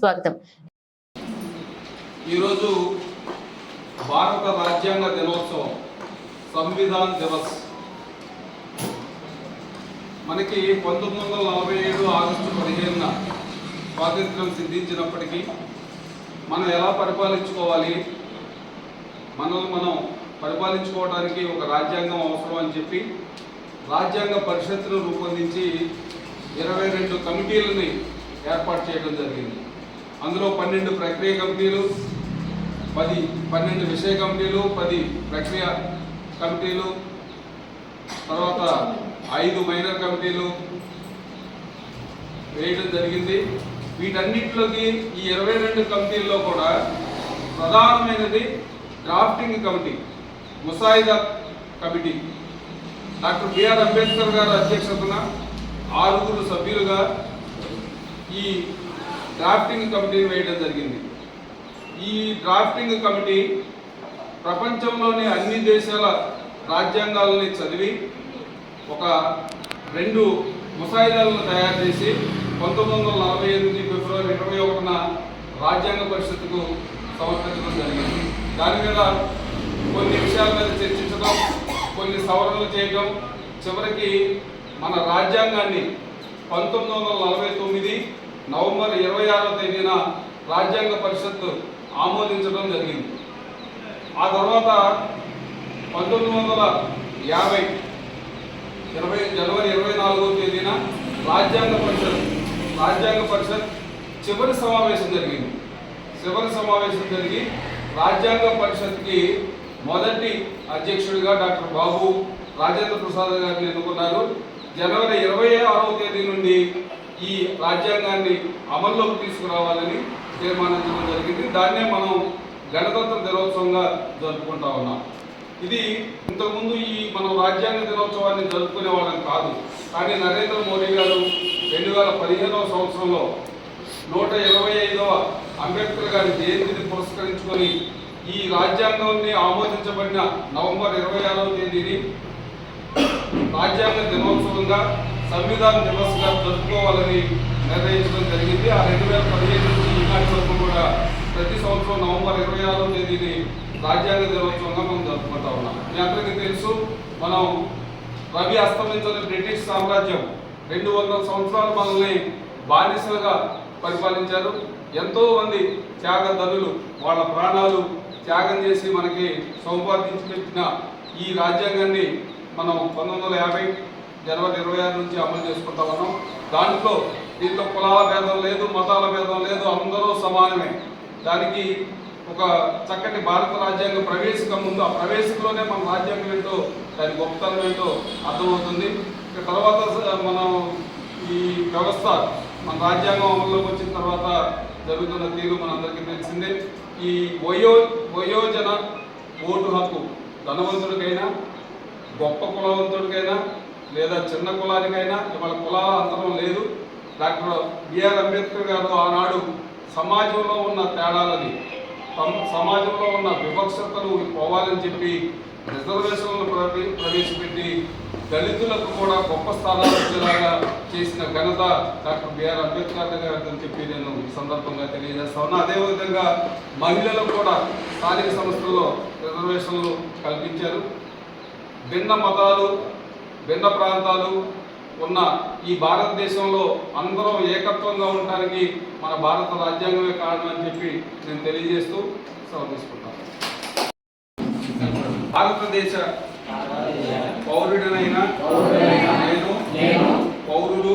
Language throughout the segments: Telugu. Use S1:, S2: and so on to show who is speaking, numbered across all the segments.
S1: స్వాగతం
S2: ఈరోజు భారత రాజ్యాంగ దినోత్సవం సంవిధాన్ దివస్. మనకి పంతొమ్మిది వందల నలభై ఏడు ఆగస్టు పదిహేనున స్వాతంత్రం సిద్ధించినప్పటికీ మనం ఎలా పరిపాలించుకోవాలి? మనల్ని మనం పరిపాలించుకోవడానికి ఒక రాజ్యాంగం అవసరం అని చెప్పి రాజ్యాంగ పరిషత్తును రూపొందించి ఇరవై రెండు కమిటీలని ఏర్పాటు చేయడం జరిగింది. అందులో పన్నెండు ప్రక్రియ కమిటీలు పది పన్నెండు విషయ కమిటీలు పది ప్రక్రియ కమిటీలు తర్వాత ఐదు మైనర్ కమిటీలు వేయడం జరిగింది. వీటన్నిటిలోకి ఈ ఇరవై రెండు కమిటీల్లో కూడా ప్రధానమైనది డ్రాఫ్టింగ్ కమిటీ ముసాయిదా కమిటీ. డాక్టర్ బిఆర్ అంబేద్కర్ గారు అధ్యక్షతన ఆరుగురు సభ్యులుగా ఈ డ్రాఫ్టింగ్ కమిటీని వేయడం జరిగింది. ఈ డ్రాఫ్టింగ్ కమిటీ ప్రపంచంలోని అన్ని దేశాల రాజ్యాంగాలని చదివి ఒక రెండు ముసాయిదాలను తయారు చేసి పంతొమ్మిది వందల నలభై ఎనిమిది ఫిబ్రవరి ఇరవై ఒకటిన రాజ్యాంగ పరిషత్తుకు సమర్పించడం జరిగింది. దాని మీద కొన్ని విషయాల మీద చర్చించడం కొన్ని సవరణలు చేయడం చివరికి మన రాజ్యాంగాన్ని పంతొమ్మిది వందల నలభై తొమ్మిది నవంబర్ ఇరవై ఆరో తేదీన రాజ్యాంగ పరిషత్తు ఆమోదించడం జరిగింది. ఆ తర్వాత పంతొమ్మిది వందల యాభై ఇరవై జనవరి ఇరవై నాలుగో తేదీన రాజ్యాంగ పరిషత్ రాజ్యాంగ పరిషత్ చివరి సమావేశం జరిగింది. చివరి సమావేశం జరిగి రాజ్యాంగ పరిషత్కి మొదటి అధ్యక్షుడిగా డాక్టర్ బాబు రాజేంద్ర ప్రసాద్ గారిని ఎన్నుకున్నారు. జనవరి ఇరవై ఆరవ తేదీ నుండి ఈ రాజ్యాంగాన్ని అమల్లోకి తీసుకురావాలని తీర్మానించడం జరిగింది. దాన్నే మనం గణతంత్ర దినోత్సవంగా జరుపుకుంటా ఉన్నాం. ఇది ఇంతకుముందు ఈ మనం రాజ్యాంగ దినోత్సవాన్ని జరుపుకునే వాళ్ళం కాదు. కానీ నరేంద్ర మోడీ గారు రెండు వేల పదిహేనవ సంవత్సరంలో నూట ఇరవై ఐదవ అంబేద్కర్ గారి జయంతిని పురస్కరించుకొని ఈ రాజ్యాంగాన్ని ఆమోదించబడిన నవంబర్ ఇరవై ఆరవ తేదీని రాజ్యాంగ దినోత్సవంగా సంవిధాన దివస్గా జరుపుకోవాలని నిర్ణయించడం జరిగింది. ఆ రెండు వేల పదిహేను నుంచి ఈనాటి వరకు కూడా ప్రతి సంవత్సరం నవంబర్ ఇరవై ఆరో తేదీని రాజ్యాంగ దినోత్సవంగా మనం జరుపుకుంటా ఉన్నాం. మీ అందరికీ తెలుసు మనం రవి అస్తమించని బ్రిటిష్ సామ్రాజ్యం రెండు వందల సంవత్సరాలు మనల్ని బానిసలుగా పరిపాలించారు. ఎంతో మంది త్యాగధనులు వాళ్ళ ప్రాణాలు త్యాగం చేసి మనకి సౌపాదించి పెట్టిన ఈ రాజ్యాంగాన్ని మనం పంతొమ్మిది వందల యాభై జనవరి ఇరవై ఆరు నుంచి అమలు చేసుకుంటా ఉన్నాం. దాంట్లో దీంట్లో కులాల భేదం లేదు మతాల భేదం లేదు అందరూ సమానమే. దానికి ఒక చక్కటి భారత రాజ్యాంగ ప్రవేశిక ముందు ఆ ప్రవేశికలోనే మన రాజ్యాంగం ఏంటో దాని గొప్పతనం ఏంటో అర్థమవుతుంది. ఇక తర్వాత మనం ఈ వ్యవస్థ మన రాజ్యాంగం అమల్లోకి వచ్చిన తర్వాత జరుగుతున్న తీరు మనందరికీ తెలిసిందే. ఈ వయో వయోజన ఓటు హక్కు ధనవంతుడికైనా గొప్ప కులవంతుడికైనా లేదా చిన్న కులానికైనా ఇవాళ కులాల అంతరం లేదు. డాక్టర్ బిఆర్ అంబేద్కర్ గారు ఆనాడు సమాజంలో ఉన్న తేడాలని సమాజంలో ఉన్న వివక్షతలు పోవాలని చెప్పి రిజర్వేషన్లు ప్రవే- ప్రవేశపెట్టి దళితులకు కూడా గొప్ప స్థానాలు వచ్చేలాగా చేసిన ఘనత డాక్టర్ బిఆర్ అంబేద్కర్ గారు అని చెప్పి నేను ఈ సందర్భంగా తెలియజేస్తా ఉన్నా. అదేవిధంగా మహిళలకు కూడా స్థానిక సంస్థల్లో రిజర్వేషన్లు కల్పించారు. భిన్న మతాలు భిన్న ప్రాంతాలు ఉన్న ఈ భారతదేశంలో అందరం ఏకత్వంగా ఉండడానికి మన భారత రాజ్యాంగమే కారణం అని చెప్పి నేను తెలియజేస్తూ సెలవు తీసుకుంటాను. భారతదేశ పౌరుడినైన నేను పౌరులు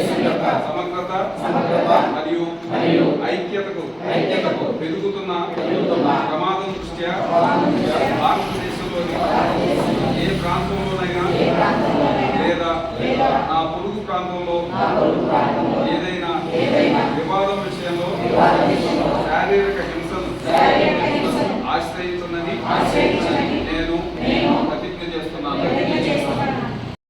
S2: సమగ్రత మరియు ఐక్యతకు పెరుగుతున్న ప్రమాదం దృష్ట్యా భారతదేశంలోని ఏ ప్రాంతంలోనైనా లేదా నా పొరుగు ప్రాంతంలో